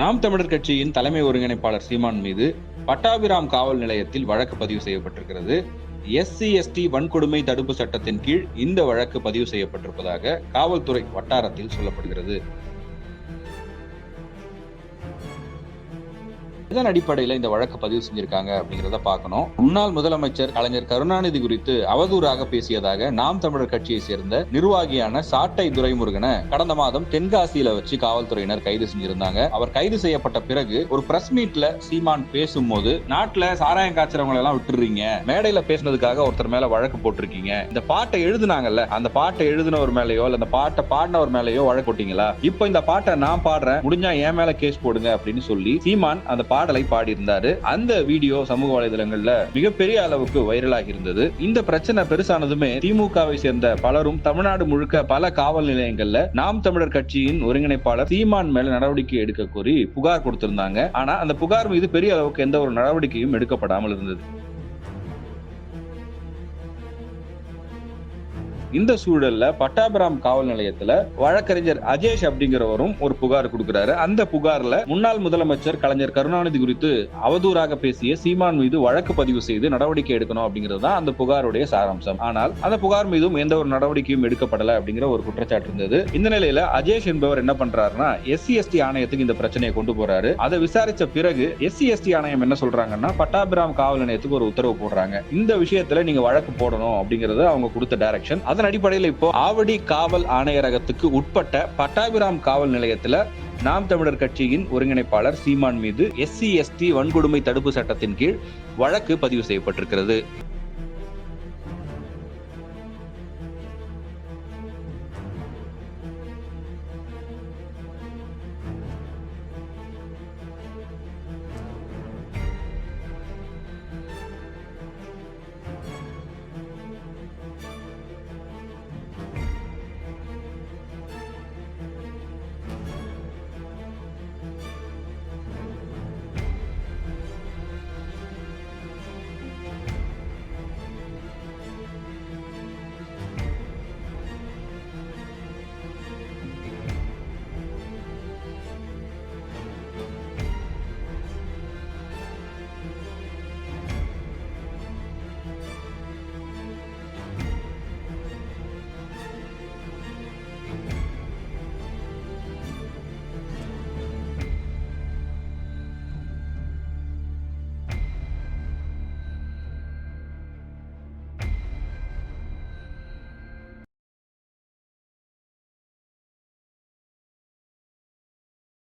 நாம் தமிழர் கட்சியின் தலைமை ஒருங்கிணைப்பாளர் சீமான் மீது பட்டாபிராம் காவல் நிலையத்தில் வழக்கு பதிவு செய்யப்பட்டிருக்கிறது. எஸ்சி எஸ்டி வன்கொடுமை தடுப்பு சட்டத்தின் கீழ் இந்த வழக்கு பதிவு செய்யப்பட்டிருப்பதாக காவல்துறை வட்டாரத்தில் சொல்லப்படுகிறது. இதன் அடிப்படையில் இந்த வழக்கு பதிவு செஞ்சிருக்காங்க அப்படிங்கிறத பார்க்கணும். முன்னாள் முதலமைச்சர் கலைஞர் கருணாநிதி குறித்து அவதூறாக பேசியதாக நாம் தமிழர் கட்சியை சேர்ந்த நிர்வாகியான சாட்டை துரைமுருகனை கடந்த மாதம் தென்காசியில வச்சு காவல்துறையினர் கைது செஞ்சிருந்தாங்க. அவர் கைது செய்யப்பட்ட பிறகு ஒரு பிரஸ் மீட்ல சீமான் பேசும்போது நாட்டுல சாராயம் காய்ச்சறவங்களை எல்லாம் விட்டுறீங்க. மேடையில பேசினதுக்காக ஒருத்தர் மேல வழக்கு போட்டிருக்கீங்க. இந்த பாட்டை எழுதுனாங்கல்ல அந்த பாட்டை எழுதினவர் மேலேயோ இல்ல அந்த பாட்டை பாடினவர் மேலேயோ வழக்கு போட்டீங்களா? இப்போ இந்த பாட்டை நான் பாடுறேன் முடிஞ்சா என் மேல கேஸ் போடுங்க அப்படின்னு சொல்லி சீமான் அந்த பாடலை பாடியிருந்தாரு. அந்த வீடியோ சமூக வலைதளங்கள்ல மிகப்பெரிய அளவுக்கு வைரலாகி இருந்தது. இந்த பிரச்சனை பெருசானதுமே திமுகவை சேர்ந்த பலரும் தமிழ்நாடு முழுக்க பல காவல் நிலையங்கள்ல நாம் தமிழர் கட்சியின் ஒருங்கிணைப்பாளர் சீமான் மேல நடவடிக்கை எடுக்க கோரி புகார் கொடுத்திருந்தாங்க. ஆனா அந்த புகார் மீது பெரிய அளவுக்கு எந்த ஒரு நடவடிக்கையும் எடுக்கப்படாமல் இருந்தது. இந்த சூழல்ல பட்டாபிராம் காவல் நிலையத்துல வழக்கறிஞர் அஜேஷ் அப்படிங்கிறவரும் ஒரு புகார் கொடுக்கிறாரு. அந்த புகார்ல முன்னாள் முதலமைச்சர் கலைஞர் கருணாநிதி குறித்து அவதூறாக பேசிய சீமான் மீது வழக்கு பதிவு செய்து நடவடிக்கை எடுக்கணும் அப்படிங்கிறது தான் அந்த புகாருடைய சாராம்சம். ஆனால் அந்த புகார் மீதும் எந்த ஒரு நடவடிக்கையும் எடுக்கப்படல அப்படிங்கிற ஒரு குற்றச்சாட்டு இருந்தது. இந்த நிலையில அஜேஷ் என்பவர் என்ன பண்றாருன்னா எஸ்சி எஸ்டி ஆணையத்துக்கு இந்த பிரச்சனையை கொண்டு போறாரு. அதை விசாரிச்ச பிறகு எஸ்சி எஸ்டி ஆணையம் என்ன சொல்றாங்கன்னா பட்டாபிராம் காவல் நிலையத்துக்கு ஒரு உத்தரவு போடுறாங்க. இந்த விஷயத்துல நீங்க வழக்கு போடணும் அப்படிங்கறது அவங்க கொடுத்த டைரக்ஷன் அதன் அடிப்படையில் இப்போ ஆவடி காவல் ஆணையரகத்துக்கு உட்பட்ட பட்டாபிராம் காவல் நிலையத்துல நாம் தமிழர் கட்சியின் ஒருங்கிணைப்பாளர் சீமான் மீது எஸ்சி எஸ்டி வன்கொடுமை தடுப்பு சட்டத்தின் கீழ் வழக்கு பதிவு செய்யப்பட்டிருக்கிறது.